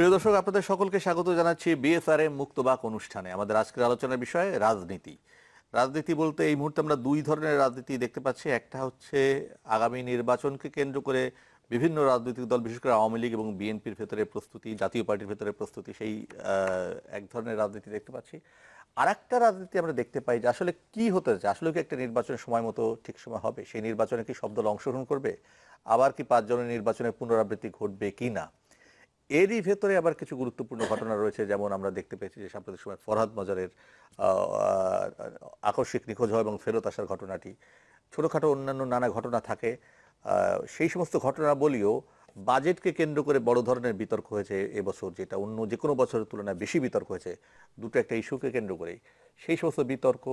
প্রিয় দর্শক, আপনাদের সকলকে স্বাগত জানাচ্ছি বিএসআরএম মুক্তবাক অনুষ্ঠানে। আমাদের আজকের আলোচনার বিষয় রাজনীতি। রাজনীতি বলতে এই মুহূর্তে আমরা দুই ধরনের রাজনীতি দেখতে পাচ্ছি। একটা হচ্ছে আগামী নির্বাচনকে কেন্দ্র করে বিভিন্ন রাজনৈতিক দল, বিশেষ করে আওয়ামী লীগ এবং বিএনপির ভেতরে প্রস্তুতি, জাতীয় পার্টির ভেতরে প্রস্তুতি, সেই এক ধরনের রাজনীতি দেখতে পাচ্ছি। আর একটা রাজনীতি আমরা দেখতে পাই যে আসলে কি হতে যাচ্ছে। আসলে কি একটা নির্বাচনের সময় মতো ঠিক সময় হবে? সেই নির্বাচনে কি সব দল অংশগ্রহণ করবে? আবার কি পাঁচ জনের নির্বাচনের পুনরাবৃত্তি ঘটবে কি না? এরই ভেতরে আবার কিছু গুরুত্বপূর্ণ ঘটনা রয়েছে, যেমন আমরা দেখতে পেয়েছি যে সাম্প্রতিক সময় ফরহাদ মজারের আকস্মিক নিখোঁজ হওয়া এবং ফেরত আসার ঘটনাটি। ছোটোখাটো অন্যান্য নানা ঘটনা থাকে। সেই সমস্ত ঘটনা বলিও বাজেটকে কেন্দ্র করে বড় ধরনের বিতর্ক হয়েছে এবছর, যেটা অন্য যে কোনো বছরের তুলনায় বেশি বিতর্ক হয়েছে। দুটো একটা ইস্যুকে কেন্দ্র করেই। সেই সমস্ত বিতর্ক,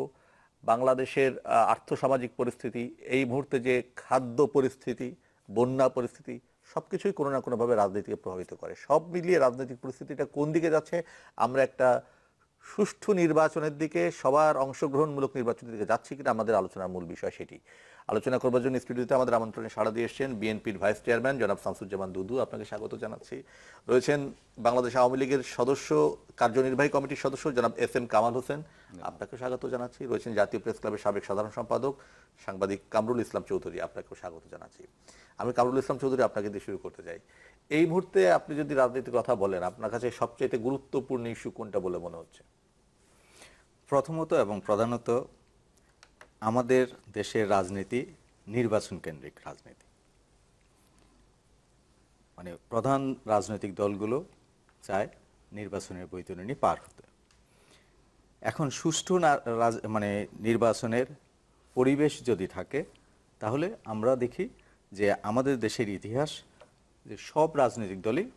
বাংলাদেশের আর্থসামাজিক পরিস্থিতি, এই মুহূর্তে যে খাদ্য পরিস্থিতি, বন্যা পরিস্থিতি সবকিছুই কোনো না কোনোভাবে রাজনীতিকে প্রভাবিত করে। সব মিলিয়ে রাজনৈতিক পরিস্থিতিটা কোন দিকে যাচ্ছে, আমরা একটা সুষ্ঠু নির্বাচনের দিকে, সবার অংশগ্রহণমূলক নির্বাচনের দিকে যাচ্ছি কিনা আমাদের আলোচনার মূল বিষয় সেটি। আলোচনা করবার জন্য স্টুডিওতে আমাদের আমন্ত্রণে সাড়া দিয়ে এসেছেন বিএনপির ভাইস চেয়ারম্যান জনাব শামসুজ্জামান দুদু। আপনাকে স্বাগত জানাচ্ছি। রয়েছেন বাংলাদেশ আওয়ামী লীগের সদস্য, কার্যনির্বাহী কমিটির সদস্য জনাব এস এম কামাল হোসেন। আপনাকে স্বাগত জানাচ্ছি। রয়েছেন জাতীয় প্রেস ক্লাবের সাবেক সাধারণ সম্পাদক, সাংবাদিক কামরুল ইসলাম চৌধুরী। আপনাকেও স্বাগত জানাচ্ছি। আমি কামরুল ইসলাম চৌধুরী আপনাকে দিয়ে শুরু করতে চাই। এই মুহূর্তে আপনি যদি রাজনীতির কথা বলেন, আপনার কাছে সবচেয়ে গুরুত্বপূর্ণ ইস্যু কোনটা বলে মনে হচ্ছে? প্রথমত এবং প্রধানত আমাদের দেশের রাজনীতি নির্বাচন কেন্দ্রিক রাজনীতি। মানে প্রধান রাজনৈতিক দলগুলো চায় নির্বাচনের বৈতরণী পার হতে। এখন সুষ্ঠু মানে নির্বাচনের পরিবেশ যদি থাকে, তাহলে আমরা দেখি যে আমাদের দেশের ইতিহাস যে সব রাজনৈতিক দলই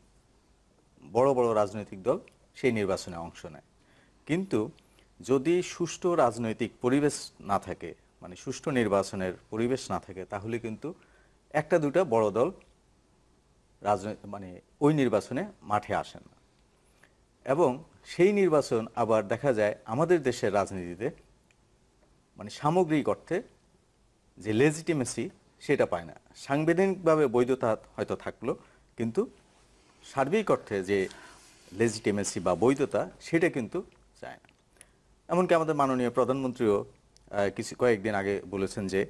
বড় বড় রাজনৈতিক দল সেই নির্বাচনে অংশ নেয়। কিন্তু যদি সুষ্ঠু রাজনৈতিক পরিবেশ না থাকে মানে সুষ্ঠু নির্বাচনের পরিবেশ না থাকে, তাহলে কিন্তু একটা দুটা বড় দল রাজনৈতিক মানে ওই নির্বাচনে মাঠে আসেন না। এবং সেই নির্বাচন আবার দেখা যায় আমাদের দেশের রাজনীতিতে মানে সামগ্রিক অর্থে যে লেজিটিমেসি সেটা পায় না। সাংবিধানিকভাবে বৈধতা হয়তো থাকল, কিন্তু সার্বিক অর্থে যে লেজিটিমেসি বা বৈধতা সেটা কিন্তু চায় না। এমনকি আমাদের মাননীয় প্রধানমন্ত্রীও কিছু কয়েকদিন আগে বলেছেন যে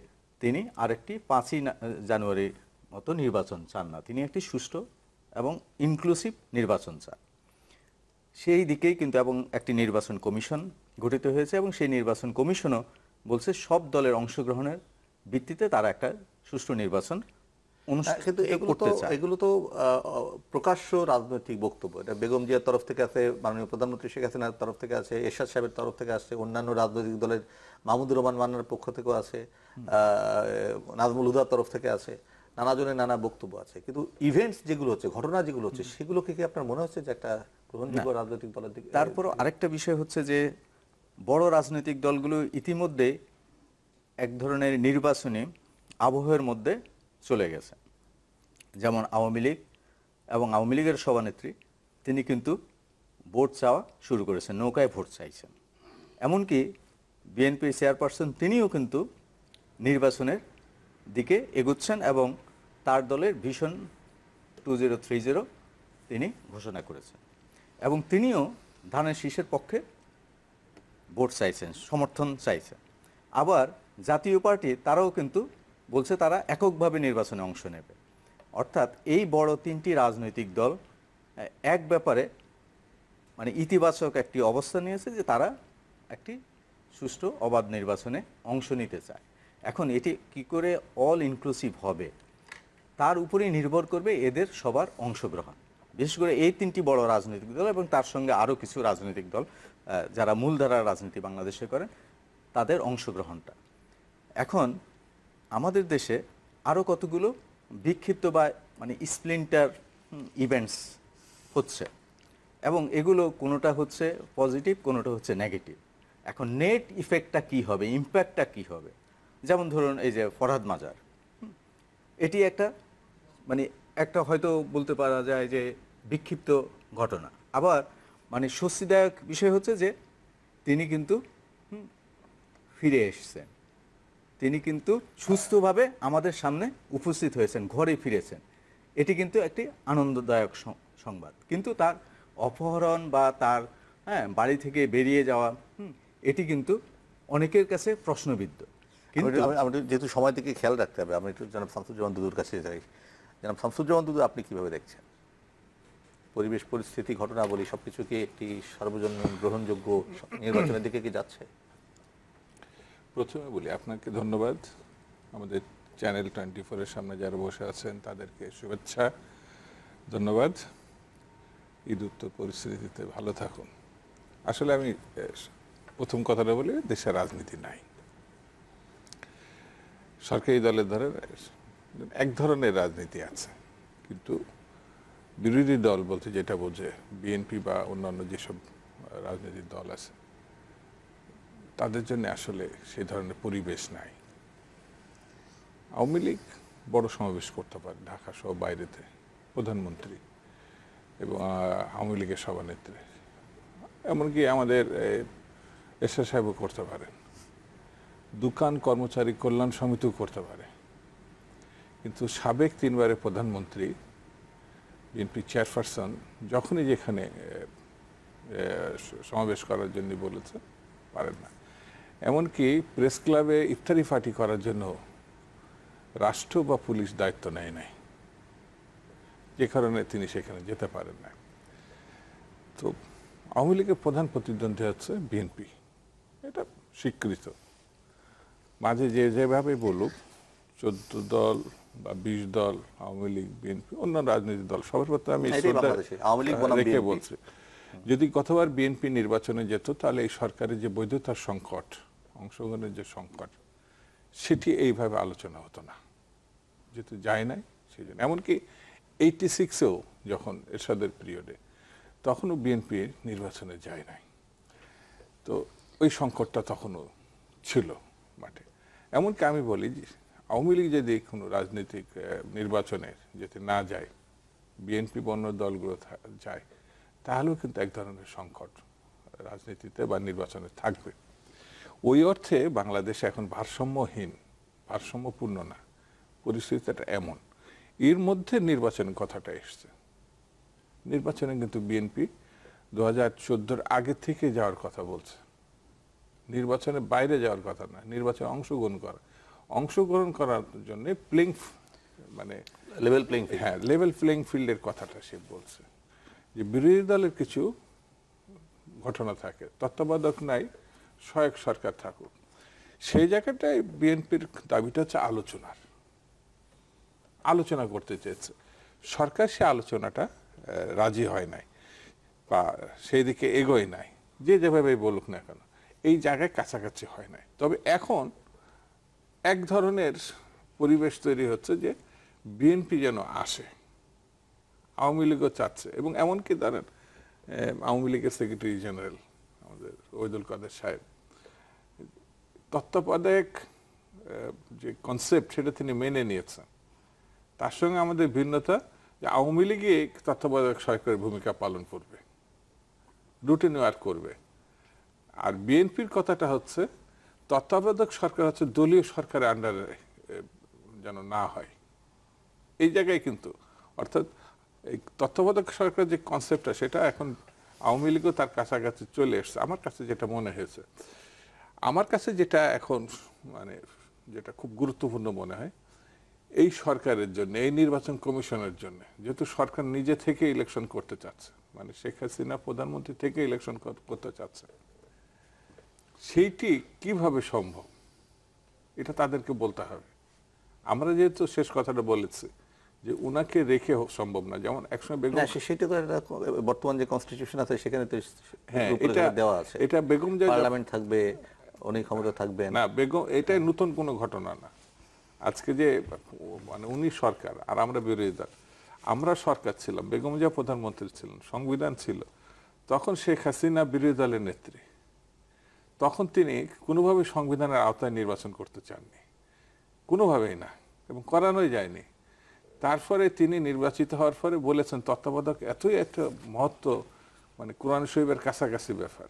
তিনি আরেকটি পাঁচই জানুয়ারির মতো নির্বাচন চান না। তিনি একটি সুষ্ঠু এবং ইনক্লুসিভ নির্বাচন চান। সেই দিকেই কিন্তু এবং একটি নির্বাচন কমিশন গঠিত হয়েছে এবং সেই নির্বাচন কমিশনও বলছে সব দলের অংশগ্রহণের ভিত্তিতে তারা একটা সুষ্ঠু নির্বাচন কিন্তু এগুলো তো এগুলো তো প্রকাশ্য রাজনৈতিক বক্তব্য। এটা বেগম জিয়ার তরফ থেকে আছে মাননীয় প্রধানমন্ত্রী শেখ হাসিনার তরফ থেকে আছে এরশাদ সাহেবের তরফ থেকে আছে অন্যান্য রাজনৈতিক দলের মাহমুদুর রহমান মান্নার পক্ষ থেকেও আছে নাজমুল হুদার তরফ থেকে আছে নানা জনের নানা বক্তব্য আছে। কিন্তু ইভেন্টস যেগুলো হচ্ছে ঘটনা যেগুলো হচ্ছে সেগুলোকে কি আপনার মনে হচ্ছে যে একটা গ্রহণযোগ্য রাজনৈতিক দলের দিকে তারপর আরেকটা বিষয় হচ্ছে যে বড় রাজনৈতিক দলগুলো ইতিমধ্যে এক ধরনের নির্বাচনী আবহের মধ্যে চলে গেছে। যেমন আওয়ামী লীগ এবং আওয়ামী লীগের সভানেত্রী, তিনি কিন্তু ভোট চাওয়া শুরু করেছেন, নৌকায় ভোট চাইছেন। এমনকি বিএনপির চেয়ারপারসন তিনিও কিন্তু নির্বাচনের দিকে এগুচ্ছেন এবং তার দলের ভীষণ টু জিরো, থ্রি জিরো তিনি ঘোষণা করেছেন। এবং তিনিও ধানের শীষের পক্ষে ভোট চাইছেন, সমর্থন চাইছেন। আবার জাতীয় পার্টি, তারাও কিন্তু বলছে তারা এককভাবে নির্বাচনে অংশ নেবে। অর্থাৎ এই বড় তিনটি রাজনৈতিক দল এক ব্যাপারে মানে ইতিবাচক একটি অবস্থান নিয়েছে যে তারা একটি সুষ্ঠু, অবাধ নির্বাচনে অংশ নিতে চায়। এখন এটি কি করে অল ইনক্লুসিভ হবে? তার উপরেই নির্ভর করবে এদের সবার অংশগ্রহণ। বিশেষ করে এই তিনটি বড় রাজনৈতিক দল এবং তার সঙ্গে আরও কিছু রাজনৈতিক দল যারা মূলধারার রাজনীতি বাংলাদেশে করেন, তাদের অংশগ্রহণটা। এখন আমাদের দেশে আরও কতগুলো বিক্ষিপ্ত বা মানে স্প্লিন্টার ইভেন্টস হচ্ছে। এবং এগুলো কোনোটা হচ্ছে পজিটিভ কোনোটা হচ্ছে নেগেটিভ এখন নেট ইফেক্টটা কি হবে ইম্প্যাক্টটা কি হবে? যেমন ধরুন এই যে ফরহাদ মাজার এটি একটা মানে একটা হয়তো বলতে পারা যায় যে বিক্ষিপ্ত ঘটনা। আবার মানে স্বস্তিদায়ক বিষয় হচ্ছে যে তিনি কিন্তু ফিরে এসেছেন। তিনি কিন্তু সুস্থভাবে আমাদের সামনে উপস্থিত হয়েছেন, ঘরে ফিরেছেন। এটি কিন্তু একটি আনন্দদায়ক সংবাদ। কিন্তু তার অপহরণ বা তার হ্যাঁ বাড়ি থেকে বেরিয়ে যাওয়া এটি কিন্তু অনেকের কাছে প্রশ্নবিদ্ধ। কিন্তু আমি- আমি- আমি যেহেতু সময় থেকে খেয়াল রাখতে হবে, আমি একটু জনাব শামসুজ্জামান দুদুর কাছে যাই। জনাব শামসুজ্জামান দুদু, আপনি কীভাবে দেখছেন? পরিবেশ, পরিস্থিতি, ঘটনাবলী সবকিছু কি একটি সর্বজন গ্রহণযোগ্য নির্বাচনের দিকে কি যাচ্ছে? প্রথমে বলি, আপনাকে ধন্যবাদ। আমাদের চ্যানেল টোয়েন্টি ফোরের সামনে যারা বসে আছেন, তাদেরকে শুভেচ্ছা, ধন্যবাদ। ঈদ উত্তর পরিস্থিতিতে ভালো থাকুন। আসলে আমি প্রথম কথাটা বলি, দেশের রাজনীতি নাই। সরকারি দলের ধরে এক ধরনের রাজনীতি আছে, কিন্তু বিরোধী দল বলতে যেটা বোঝে, বিএনপি বা অন্যান্য যেসব রাজনৈতিক দল আছে তাদের জন্য আসলে সেই ধরনের পরিবেশ নাই। আওয়ামী লীগ বড় সমাবেশ করতে পারে ঢাকা সহ বাইরেতে, প্রধানমন্ত্রী এবং আওয়ামী লীগের সভানেত্রী। এমনকি আমাদের এসআর সাহেবও করতে পারেন দোকান, কর্মচারী, কল্যাণ সমিতিও করতে পারে। কিন্তু সাবেক তিনবারের প্রধানমন্ত্রী, বিএনপি চেয়ারপারসন, যখনই যেখানে সমাবেশ করার জন্য বলেছে, পারেন না। এমনকি প্রেস ক্লাবে ইফতারি পার্টি করার জন্য রাষ্ট্র বা পুলিশ দায়িত্ব নেয় নাই। যে কারণে তিনি সেখানে যেতে পারেন না তো আওয়ামী লীগের প্রধান প্রতিদ্বন্দ্বী হচ্ছে বিএনপি। এটা স্বীকৃত। মাঝে যে যেভাবে বলুক চোদ্দ দল বা বিশ দল আওয়ামী লীগ বিএনপি অন্য রাজনৈতিক দল সবার প্রতি আমি রেখে বলছি। যদি গতবার বিএনপি নির্বাচনে যেত তাহলে এই সরকারের যে বৈধতার সংকট অংশগ্রহণের যে সংকট, সেটি এইভাবে আলোচনা হতো না। যেহেতু যায় নাই, সেই জন্য। এমনকি এইটি সিক্সেও যখন এরশাদের পিরিয়ডে তখনও বিএনপি নির্বাচনে যায় নাই। তো ওই সংকটটা তখনও ছিল মাঠে। এমনকি আমি বলি যে, আওয়ামী লীগ যদি কোনো রাজনৈতিক নির্বাচনে যেতে না যায় বিএনপি বন্য দলগুলো যায়, তাহলেও কিন্তু এক ধরনের সংকট রাজনীতিতে বা নির্বাচনে থাকবে। ওই অর্থে বাংলাদেশ এখন ভারসাম্যহীন ভারসাম্যপূর্ণ না পরিস্থিতিটা এমন। এর মধ্যে নির্বাচনের কথাটা এসছে। নির্বাচনে কিন্তু বিএনপি দু হাজার চোদ্দোর আগে থেকে যাওয়ার কথা বলছে। নির্বাচনের বাইরে যাওয়ার কথা না নির্বাচনে অংশগ্রহণ করা। অংশগ্রহণ করার জন্য প্লেইং মানে লেভেল প্লেইং হ্যাঁ লেভেল প্লেইং ফিল্ডের কথাটা সে বলছে। যে বিরোধী দলের কিছু ঘটনা থাকে তত্ত্বাবধায়ক নাই সহায়ক সরকার থাকুক। সেই জায়গাটায় বিএনপির দাবিটা হচ্ছে আলোচনার। আলোচনা করতে চেয়েছে। সরকার সে আলোচনাটা রাজি হয় নাই বা সেই দিকে এগোয় নাই। যে যেভাবে বলুক না কেন, এই জায়গায় কাছাকাছি হয় নাই। তবে এখন এক ধরনের পরিবেশ তৈরি হচ্ছে যে বিএনপি যেন আসে, আওয়ামী লীগও চাচ্ছে এবং এমনকি ধরেন আওয়ামী লীগের সেক্রেটারি জেনারেল আমাদের ওইদুল কাদের সাহেব তত্ত্বাবধায়ক যে কনসেপ্ট সেটা তিনি মেনে নিয়েছেন। তার সঙ্গে আমাদের ভিন্নতা যে আওয়ামী লীগে তত্ত্বাবধায়ক সরকারের ভূমিকা পালন করবে রুটিন ওয়ার্ক করবে। আর বিএনপির কথাটা হচ্ছে, তত্ত্বাবধায়ক সরকার হচ্ছে দলীয় সরকারের আন্ডারে যেন না হয়। এই জায়গায় কিন্তু, অর্থাৎ এই তত্ত্বাবধায়ক সরকারের যে কনসেপ্টটা সেটা এখন আওয়ামী লীগও তার কাছাকাছি চলে এসছে। আমার কাছে যেটা মনে হয়েছে আমার কাছে যেটা এখন মানে যেটা খুব গুরুত্বপূর্ণ মনে হয় এই সরকারের জন্য এই নির্বাচন কমিশনের জন্য যেহেতু সরকার নিজে থেকে ইলেকশন করতে চাচ্ছে মানে শেখ হাসিনা প্রধানমন্ত্রী থেকে ইলেকশন করতে চাচ্ছে সেইটি কীভাবে সম্ভব? এটা তাদেরকে বলতে হবে। আমরা যেহেতু শেষ কথাটা বলেছি যে উনাকে রেখে সম্ভব না যেমন একসময় বেগম সেটা তো বর্তমান যে কনস্টিটিউশন আছে সেখানে তো হ্যাঁ এটা দেওয়া আছে। এটা বেগম পার্লামেন্ট থাকবে উনি ক্ষমতা থাকবেন। না, বেগম, এটাই নতুন কোনো ঘটনা না। আজকে যে মানে উনি সরকার, আর আমরা বিরোধী দল। আমরা সরকার ছিলাম, বেগম জিয়া প্রধানমন্ত্রী ছিলেন, সংবিধান ছিল। তখন শেখ হাসিনা বিরোধী দলের নেত্রী। তখন তিনি কোনোভাবে সংবিধানের আওতায় নির্বাচন করতে চাননি। কোনোভাবেই না, এবং করানোই যায়নি। তারপরে তিনি নির্বাচিত হওয়ার পরে বলেছেন, তত্ত্বাবধায়ক এতই একটা মহত্ব মানে কোরআন শরীফের কাছাকাছি ব্যাপার।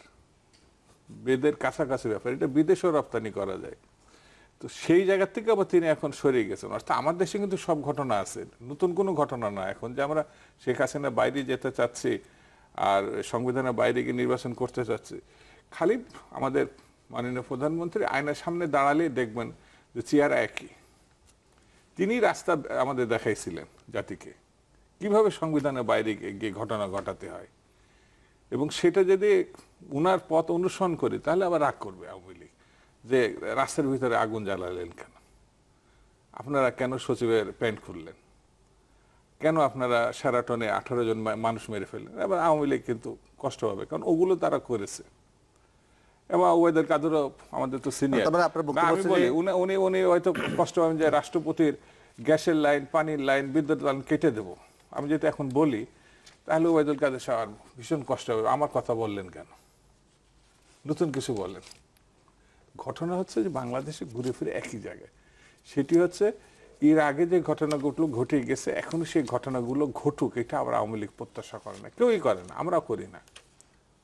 বেদের কাছাকাছি ব্যাপার, এটা বিদেশেও রপ্তানি করা যায়। তো সেই জায়গা থেকে আবার তিনি এখন সরে গেছেন। অর্থাৎ আমার দেশে কিন্তু সব ঘটনা আছে, নতুন কোনো ঘটনা না। এখন যে আমরা শেখ হাসিনা বাইরে যেতে চাচ্ছি আর সংবিধানের বাইরে গিয়ে নির্বাচন করতে চাচ্ছি, খালি আমাদের মাননীয় প্রধানমন্ত্রী আয়নার সামনে দাঁড়ালে দেখবেন যে চেয়ার একই। তিনি রাস্তা আমাদের দেখাইছিলেন জাতিকে। কীভাবে সংবিধানের বাইরে গিয়ে- গিয়ে ঘটনা ঘটাতে হয়? এবং সেটা যদি উনার পথ অনুসরণ করি তাহলে আবার রাগ করবে আওয়ামী লীগ যে রাস্তার ভিতরে আগুন জ্বালালেন কেন? আপনারা কেন সচিবের প্যান্ট খুললেন? কেন আপনারা সেরাটনে আঠারো জন মানুষ মেরে ফেললেন? এবার আওয়ামী লীগ কিন্তু কষ্ট হবে কারণ ওগুলো তারা করেছে। এবং ওয়েদার কাদেরও আমাদের তো সিনিয়র মানে আমি বলি উনি উনি উনি হয়তো কষ্ট পাবেন যে রাষ্ট্রপতির গ্যাসের লাইন পানির লাইন বিদ্যুৎ লাইন কেটে দেব। আমি যদি এখন বলি তাহলে ওয়েদুল কাদের সাহার ভীষণ কষ্ট হবে। আমার কথা বললেন কেন? নতুন কিছু বলেন ঘটনা হচ্ছে যে বাংলাদেশে ঘুরে ফিরে একই জায়গায়। সেটি হচ্ছে এর আগে যে ঘটনাগুলো ঘটে গেছে এখনও সেই ঘটনাগুলো ঘটুক এটা আবার আওয়ামী লীগ প্রত্যাশা করে না। কেউই করে না আমরাও করি না।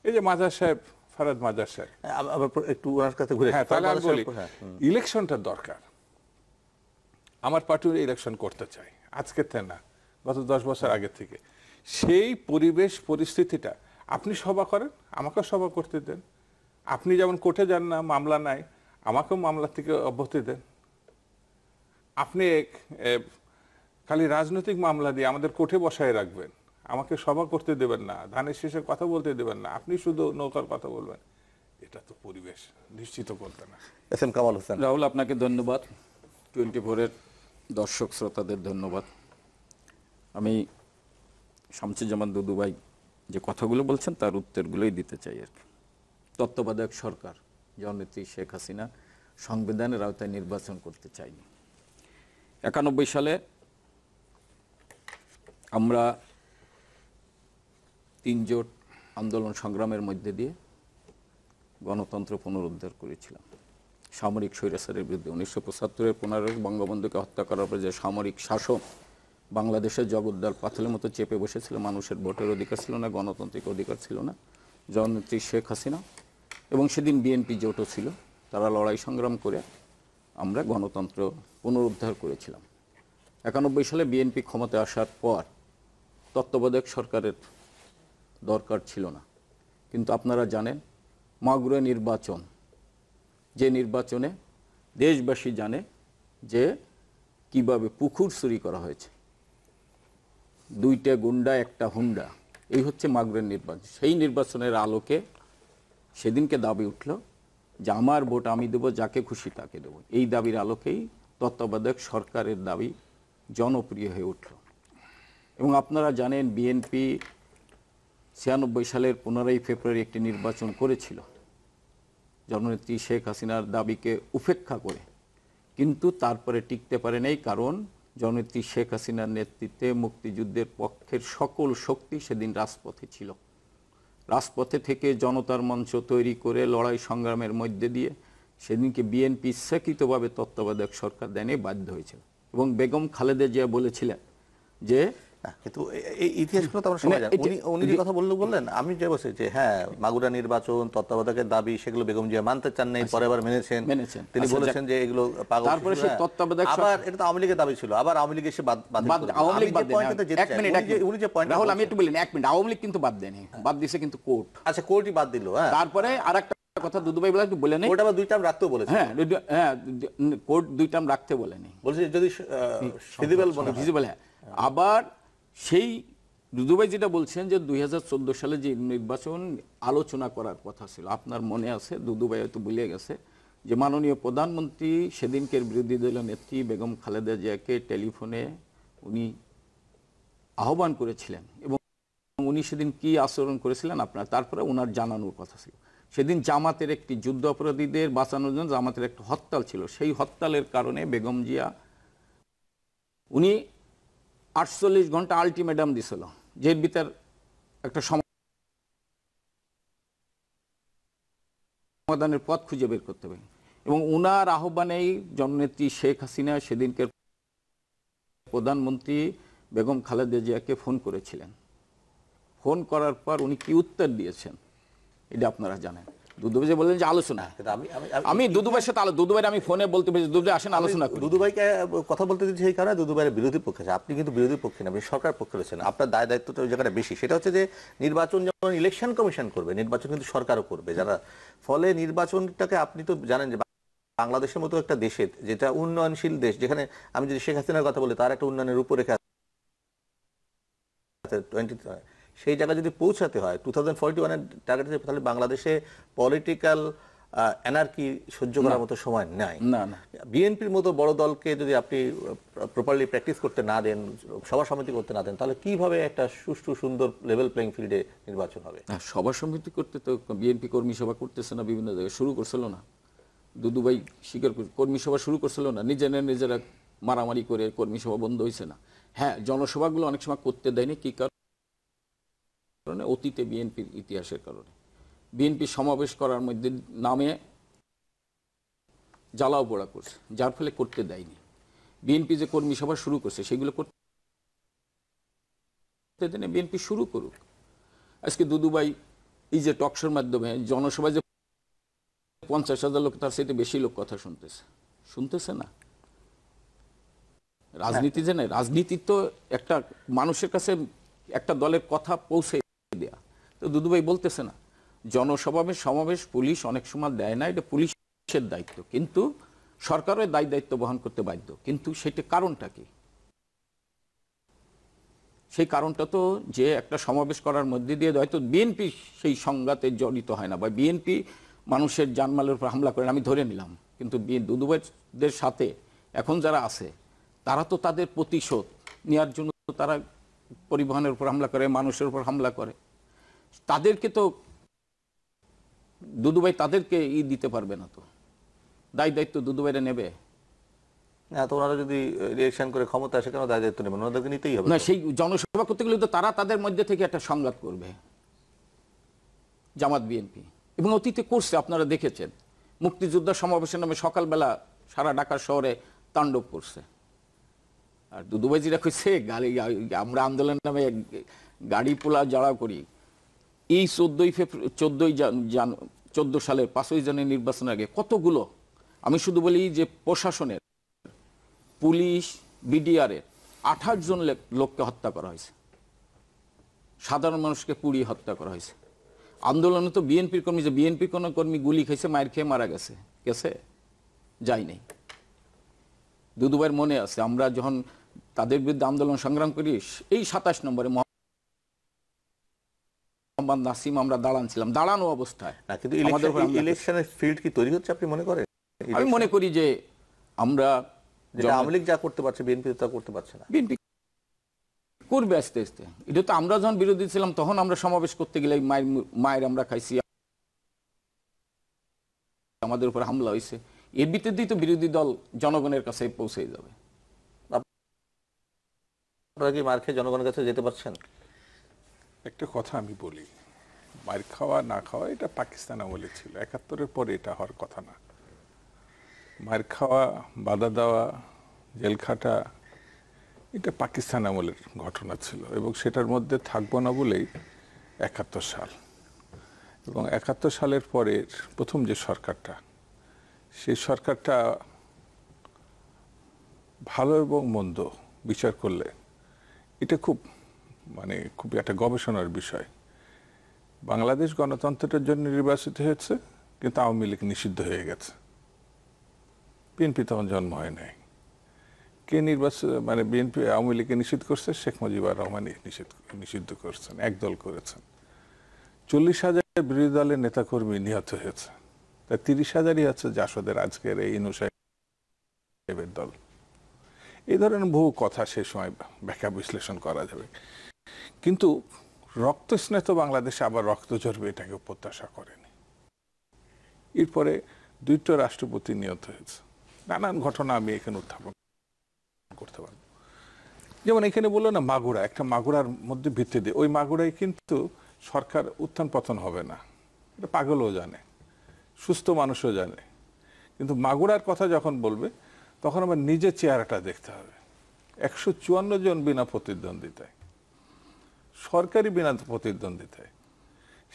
এই যে মাজার সাহেব ফারাদ মাজার সাহেব। আবার একটু ওনার কাছে ঘুরে হ্যাঁ তাহলে আমি বলি হ্যাঁ, ইলেকশনটা দরকার। আমার পার্টি ইলেকশন করতে চাই। আজকে থেকে না গত দশ বছর আগে থেকে। সেই পরিবেশ পরিস্থিতিটা আপনি সভা করেন আমাকেও সভা করতে দেন। আপনি যেমন কোর্টে যান না মামলা নাই আমাকেও মামলা থেকে অব্যাহতি দেন। আপনি এ, খালি রাজনৈতিক মামলা দিয়ে আমাদের কোর্টে বসায় রাখবেন আমাকে সভা করতে দেবেন না ধানের শেষে কথা বলতে দেবেন না আপনি শুধু নৌকার কথা বলবেন এটা তো পরিবেশ নিশ্চিত করবে না। S M Kamal Hossain. Rahul আপনাকে ধন্যবাদ। টোয়েন্টি ফোরের দর্শক শ্রোতাদের ধন্যবাদ। আমি শামসুজ্জামান দুদু ভাই যে কথাগুলো বলছেন, তার উত্তরগুলোই দিতে চাই আর কি। তত্ত্বাবধায়ক সরকার, জননেত্রী শেখ হাসিনা সংবিধানের আওতায় নির্বাচন করতে চাইনি একানব্বই সালে আমরা তিন জোট আন্দোলন সংগ্রামের মধ্যে দিয়ে গণতন্ত্র পুনরুদ্ধার করেছিলাম। সামরিক স্বৈরাচারের বিরুদ্ধে উনিশশো পঁচাত্তরের পনেরো বঙ্গবন্ধুকে হত্যা করার পর যে সামরিক শাসন বাংলাদেশের জগদ্দল পাথরের মতো চেপে বসেছিল, মানুষের ভোটের অধিকার ছিল না, গণতান্ত্রিক অধিকার ছিল না। জননেত্রী শেখ হাসিনা এবং সেদিন বিএনপি জোটও ছিল, তারা লড়াই সংগ্রাম করে আমরা গণতন্ত্র পুনরুদ্ধার করেছিলাম। একানব্বই সালে বিএনপি ক্ষমতায় আসার পর তত্ত্বাবধায়ক সরকারের দরকার ছিল না। কিন্তু আপনারা জানেন, মাগুরা নির্বাচন, যে নির্বাচনে দেশবাসী জানে যে কীভাবে পুকুর চুরি করা হয়েছে। দুইটা গুন্ডা, একটা হুন্ডা। এই হচ্ছে মাগরের নির্বাচন। সেই নির্বাচনের আলোকে সেদিনকে দাবি উঠল যে আমার ভোট আমি দেবো, যাকে খুশি তাকে দেবো। এই দাবির আলোকেই তত্ত্বাবধায়ক সরকারের দাবি জনপ্রিয় হয়ে উঠল। এবং আপনারা জানেন বিএনপি ছিয়ানব্বই সালের পনেরোই ফেব্রুয়ারি একটি নির্বাচন করেছিল। জননেত্রী শেখ হাসিনার দাবিকে উপেক্ষা করে। কিন্তু তারপরে টিকতে পারে নাই কারণ জননেত্রী শেখ হাসিনার নেতৃত্বে মুক্তিযুদ্ধের পক্ষের সকল শক্তি সেদিন রাজপথে ছিল। রাজপথে থেকে জনতার মঞ্চ তৈরি করে লড়াই সংগ্রামের মধ্যে দিয়ে সেদিনকে বিএনপি ইচ্ছাকৃতভাবে তত্ত্বাবধায়ক সরকার দেনে বাধ্য হয়েছিল। এবং বেগম খালেদা জিয়া বলেছিলেন যে কিন্তু এই ইতিহাসগুলো তো আমরা সবাই না, জানি। উনি উনি যে কথা বলল বললেন আমি যে বলছি যে হ্যাঁ মাগুরা নির্বাচন তত্ত্বাবধায়কের দাবি সেগুলো বেগম জিয়া মানতে চান নাই পরে আবার মেনেছেন। তিনি আচ্ছা, বলেছেন যে এগুলো পাগল তারপরে সেই হ্যাঁ। তত্ত্বাবধায়ক আবার এটা তো আওয়ামী লীগের দাবি ছিল আবার আওয়ামী লীগ এসে বাদ বাদ আওয়ামী লীগ বাদ দেয়নি। এক মিনিট উনি যে- পয়েন্ট রাহুল আমি একটু বলেন এক মিনিট। আওয়ামী লীগ কিন্তু বাদ দেয়নি বাদ কিন্তু কোর্ট। আচ্ছা কোর্টই বাদ দিল হ্যাঁ। তারপরে আরেকটা কথা দুদুভাই বলে একটু বলে নেই। কোর্ট আবার দুই টার্ম রাখতেও বলেছে। হ্যাঁ হ্যাঁ কোর্ট দুই টার্ম রাখতে বলেনি। বলছে যদি ফিজিবল হয়। ভিজিবল হ্যাঁ। আবার সেই দুদুভাই যেটা বলছেন যে দুই হাজার চোদ্দ সালে যে নির্বাচন আলোচনা করার কথা ছিল, আপনার মনে আছে? দুদুভাই হয়তো ভুলে গেছে যে মাননীয় প্রধানমন্ত্রী সেদিনকের বিরোধী দলীয় নেত্রী বেগম খালেদা জিয়াকে টেলিফোনে উনি আহ্বান করেছিলেন এবং উনি সেদিন কি আচরণ করেছিলেন আপনার? তারপরে ওনার জানানোর কথা ছিল। সেদিন জামাতের একটি যুদ্ধ অপরাধীদের বাঁচানোর জন্য জামাতের একটা হরতাল ছিল। সেই হরতালের কারণে বেগম জিয়া উনি আটচল্লিশ ঘণ্টা আলটিমেটাম দিছিল, যে ভিতর একটা সমাধানের পথ খুঁজে বের করতে হবে। এবং উনার আহ্বানেই জননেত্রী শেখ হাসিনা সেদিনকে প্রধানমন্ত্রী বেগম খালেদা জিয়াকে ফোন করেছিলেন। ফোন করার পর উনি কি উত্তর দিয়েছেন, এটা আপনারা জানেন। দুদুভাই বললেন যে আলোচনা। আমি আমি দুদুভাইয়ের সাথে আলো দুদুভাইয়ের আমি ফোনে বলতে পেরেছি দুদুভাই আসেন আলোচনা করি। দুদুভাইকে কথা বলতে দিচ্ছি সেই কারণে দুদুভাইয়ের বিরোধী পক্ষে আছে আপনি কিন্তু বিরোধী পক্ষে না আপনি সরকার পক্ষে রয়েছেন। আপনার দায় দায়িত্বটা ওই জায়গাটা বেশি। সেটা হচ্ছে যে নির্বাচন যেমন ইলেকশন কমিশন করবে নির্বাচন কিন্তু সরকারও করবে। যারা ফলে নির্বাচনটাকে আপনি তো জানেন যে বাংলাদেশের মতো একটা দেশে যেটা উন্নয়নশীল দেশ যেখানে আমি যদি শেখ হাসিনার কথা বলি তার একটা উন্নয়নের রূপরেখা টোয়েন্টি সেই জায়গায় যদি পৌঁছাতে হয় টু থাউজেন্ড ফোরটি ওয়ানের টার্গেট তাহলে বাংলাদেশে পলিটিক্যাল এনার্কি সহ্য করার মতো সময় নাই। না না। বিএনপির মতো বড় দলকে যদি আপনি প্রপারলি প্র্যাকটিস করতে না দেন সভা সমিতি করতে না দেন তাহলে কীভাবে একটা সুষ্ঠু সুন্দর লেভেল প্লেইং ফিল্ডে নির্বাচন হবে? সভা সমিতি করতে তো বিএনপি কর্মী সভা করতেছে না বিভিন্ন জায়গায় শুরু করছিল না। দুদুভাই স্বীকার কর্মী সভা শুরু করছিল না নিজেরা নিজেরা মারামারি করে কর্মী সভা বন্ধ হয়েছে না। হ্যাঁ জনসভাগুলো অনেক সময় করতে দেয়নি কি কারণে? অতীতে বিএনপির ইতিহাসের কারণে। বিএনপি সমাবেশ করার মধ্যে নামে জ্বালাও পোড়া করছে, যার ফলে করতে দেয়নি। বিএনপি যে কর্মী সভা শুরু করছে, সেগুলো করতে দেনে বিএনপি শুরু করুক। আজকে দুদুভাই এই যে টকশোর মাধ্যমে জনসভায় যে পঞ্চাশ হাজার লোক, তার সাথে বেশি লোক কথা শুনতেছে। শুনতেছে না? রাজনীতি যে নাই, রাজনীতি তো একটা মানুষের কাছে একটা দলের কথা পৌঁছে তো দুদুভাই বলতেছে না জনসমাবেশ সমাবেশ পুলিশ অনেক সময় দেয় না, এটা পুলিশের দায়িত্ব, কিন্তু সরকারও দায় দায়িত্ব বহন করতে বাধ্য, কিন্তু সেটা কারণটা কি? সেই কারণটা তো যে একটা সমাবেশ করার মধ্যে দিয়ে হয়তো বিএনপি সেই সংঘাতে জড়িত হয় না, বা বিএনপি মানুষের জানমালের উপর হামলা করেন আমি ধরে নিলাম, কিন্তু দুদুবাইদের সাথে এখন যারা আছে, তারা তো তাদের প্রতিশোধ নেওয়ার জন্য তারা পরিবহনের উপর হামলা করে, মানুষের উপর হামলা করে। তাদেরকে তো দুদুভাই তাদেরকে ই দিতে পারবে না তো। দায় দায়িত্ব দুদুভাইরা নেবে। না তো ওনারা যদি রিয়েকশন করে ক্ষমতা আসে কেন দায় দায়িত্ব নেবেন? ওনাদেরকে নিতেই হবে না সেই জনসভা করতে গেলে তো তারা তাদের মধ্যে থেকে একটা সংঘাত করবে। জামাত বিএনপি। এবং অতীতে করছে আপনারা দেখেছেন। মুক্তিযোদ্ধা সমাবেশের নামে সকালবেলা সারা ঢাকা শহরে তাণ্ডব করছে। আর দুদুবাইজিরা কইছে গাড়ি আমরা আন্দোলনের নামে গাড়ি পোলা জড়া করি। এই চোদ্দই ফেব্রুয়ারি চোদ্দই জান চোদ্দ সালের পাঁচই জানুয়ারি নির্বাচনের আগে কতগুলো, আমি শুধু বলি যে প্রশাসনের, পুলিশ বিডিআরের আঠাশ জন লোককে হত্যা করা হয়েছে। সাধারণ মানুষকে পুড়িয়ে হত্যা করা হয়েছে। আন্দোলনে তো বিএনপির কর্মী, যে বিএনপির কোনো কর্মী গুলি খাইছে মায়ের খেয়ে মারা গেছে গেছে যাই নাই। দুদুবার মনে আছে, আমরা যখন তাদের বিরুদ্ধে আন্দোলন সংগ্রাম করি, এই সাতাশ নম্বরে মোহাম্মদ নাসিম আমরা দাঁড়ান ছিলাম দাঁড়ানো অবস্থায়। না কিন্তু। ইলেকশনের ফিল্ড কি তৈরি হচ্ছে আপনি মনে করেন? আমি মনে করি যে আমরা আওয়ামী লীগ যা করতে পারছে বিএনপি তা করতে পারছে না। বিএনপি করবে আস্তে আস্তে। এটা তো আমরা যখন বিরোধী ছিলাম তখন আমরা সমাবেশ করতে গেলে মায়ের মায়ের আমরা খাইছি। আমাদের উপর হামলা হয়েছে এর ভিত্তিতেই তো বিরোধী দল জনগণের কাছে পৌঁছে যাবে। আপনারা কি মার খেয়ে জনগণের কাছে যেতে পারছেন? একটা কথা আমি বলি, মার খাওয়া না খাওয়া এটা পাকিস্তান আমলে ছিল, একাত্তরের পরে এটা হওয়ার কথা না। মার খাওয়া, বাধা দেওয়া, জেল খাটা, এটা পাকিস্তান আমলের ঘটনা ছিল এবং সেটার মধ্যে থাকব না বলেই একাত্তর সাল। এবং একাত্তর সালের পরের প্রথম যে সরকারটা, সেই সরকারটা ভালো এবং মন্দ বিচার করলে এটা খুব মানে খুব একটা গবেষণার বিষয়। বাংলাদেশ গণতন্ত্রের জন্য নির্বাচিত হয়েছে, কিন্তু আওয়ামী লীগ নিষিদ্ধ হয়ে গেছে। বিএনপি তখন জন্ম হয় নাই। কে নির্বাচন মানে বিএনপি, আওয়ামী লীগকে নিষিদ্ধ করছে? শেখ মুজিবুর রহমান নিষিদ্ধ নিষিদ্ধ করেছেন, একদল করেছেন। চল্লিশ হাজার বিরোধী দলের নেতাকর্মী নিহত হয়েছে। তা তিরিশ হাজারই হচ্ছে জাসদের আজকের এই ইনু সাহেবের দল। এই ধরনের বহু কথা সে সময় ব্যাখ্যা বিশ্লেষণ করা যাবে। কিন্তু রক্ত স্নেহ বাংলাদেশে আবার রক্ত ঝরবে এটাকে প্রত্যাশা করেনি। এরপরে দুইটো রাষ্ট্রপতি নিহত হয়েছে। নানান ঘটনা আমি এখানে উত্থাপন করতে পারব। যেমন এখানে বলল না মাগুরা, একটা মাগুরার মধ্যে ভিত্তি দিয়ে। ওই মাগুরায় কিন্তু সরকার উত্থান পতন হবে না। এটা পাগলও জানে, সুস্থ মানুষও জানে। কিন্তু মাগুরার কথা যখন বলবে, তখন আমার নিজের চেহারাটা দেখতে হবে। একশো চুয়ান্ন জন বিনা প্রতিদ্বন্দ্বিতায়। সরকারি বিনা প্রতিদ্বন্দ্বিতায়।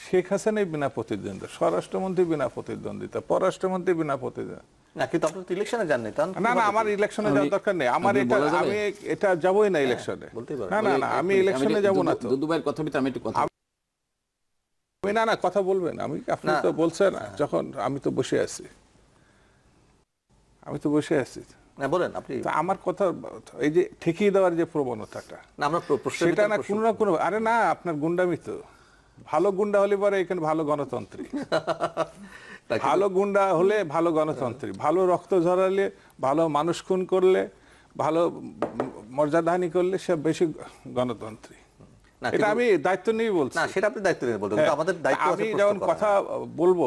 শেখ হাসিনের বিনা প্রতিদ্বন্দ্বিতা স্বরাষ্ট্রমন্ত্রী বিনা প্রতিদ্বন্দ্বিতা পররাষ্ট্রমন্ত্রী বিনা প্রতিদ্বন্দ্বিতা। না কিন্তু আপনি তো ইলেকশনে যাননি না না আমার ইলেকশনে যাওয়ার দরকার নেই। আমার এটা আমি এটা যাবই না ইলেকশনে। না না না আমি ইলেকশনে যাব না তো। দুদু কথা আমি একটু কথা আমি না না কথা বলবেন। আমি আপনি তো বলছেন যখন আমি তো বসে আছি। আমি তো বসে আছি। না বলেন আপনি আমার কথা এই যে ঠেকিয়ে দেওয়ার যে প্রবণতাটা না আমরা সেটা না কোনো না কোনো আরে না আপনার গুন্ডামি তো। ভালো গুন্ডা হলে পরে এখানে ভালো গণতন্ত্রী। ভালো গুন্ডা হলে ভালো গণতন্ত্রী। ভালো রক্ত ঝরালে ভালো মানুষ খুন করলে ভালো মর্যাদাহানি করলে সে বেশি গণতন্ত্রী। এটা আমি দায়িত্ব নিয়ে বলছি। না সেটা আপনি দায়িত্ব নিয়ে হ্যাঁ, কিন্তু আমাদের দায়িত্ব আছে আমি যখন কথা বলব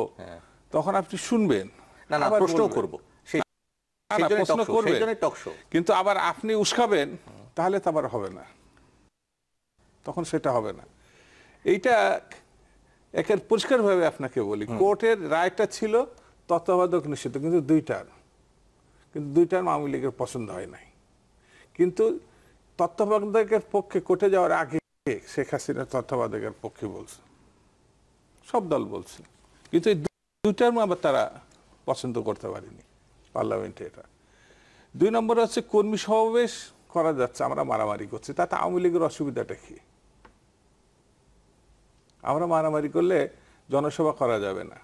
তখন আপনি শুনবেন। না না প্রশ্ন করব সেই না, সেই না, জন্যই প্রশ্ন কিন্তু আবার আপনি উস্কাবেন তাহলে তো আবার হবে না। তখন সেটা হবে না। এইটা একের পরিষ্কারভাবে আপনাকে বলি কোর্টের রায়টা ছিল তত্ত্বাবধায়ক নিষিদ্ধ কিন্তু দুইটার কিন্তু দুইটার আওয়ামী লীগের পছন্দ হয় নাই। কিন্তু তত্ত্বাবধায়কের পক্ষে কোর্টে যাওয়ার আগে শেখ হাসিনা তত্ত্বাবধায়কের পক্ষে বলছে। সব দল বলছে। কিন্তু এই দুইটার আবার তারা পছন্দ করতে পারেনি। পার্লামেন্টে এটা। দুই নম্বর হচ্ছে কর্মী সমাবেশ করা যাচ্ছে, আমরা মারামারি করছি। তাতে আওয়ামী লীগের অসুবিধাটা কি? আমরা মারামারি করলে জনসভা করা যাবে না।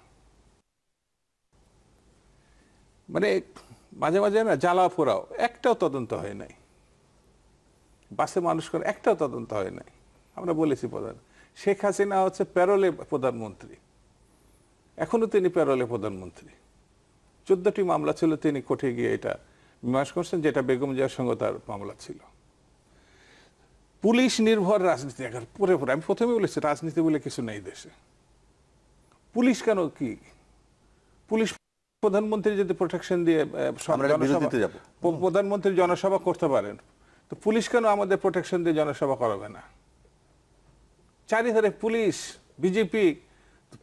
মানে মাঝে মাঝে না, জ্বালা পোড়াও, একটাও তদন্ত হয় নাই। বাসে মানুষ করে, একটাও তদন্ত হয় নাই। আমরা বলেছি প্রধান, শেখ হাসিনা হচ্ছে প্যারোলে প্রধানমন্ত্রী। এখনও তিনি প্যারোলে প্রধানমন্ত্রী। চোদ্দটি মামলা ছিল তিনি কোর্টে গিয়ে এটা মীমাংসা করছেন যেটা বেগম জিয়ার সঙ্গে তার মামলা ছিল। পুলিশ নির্ভর রাজনীতি এখন পুরে পুরে আমি প্রথমে বলেছি রাজনীতি বলে কিছু নেই দেশে। পুলিশ কেন কি? পুলিশ প্রধানমন্ত্রী যদি প্রোটেকশন দিয়ে প্রধানমন্ত্রী জনসভা করতে পারেন তো পুলিশ কেন আমাদের প্রোটেকশন দিয়ে জনসভা করাবে না? চারিধারে পুলিশ বিজেপি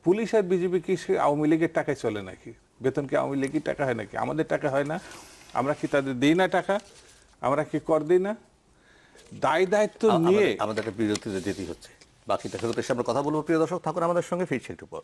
পুলিশ আর বিজেপি কি সে আওয়ামী লীগের টাকায় চলে নাকি? বেতন কি আওয়ামী লীগের টাকা হয় নাকি? আমাদের টাকা হয় না। আমরা কি তাদের দিই না টাকা? আমরা কি কর দিই না? দায় দায়িত্ব নিয়ে আমাদের- একটা বিরতিতে যেতেই হচ্ছে। বাকিটা ফেরত এসে আমরা কথা বলব। প্রিয় দর্শক থাকুন আমাদের সঙ্গে ফিরছি একটু পর।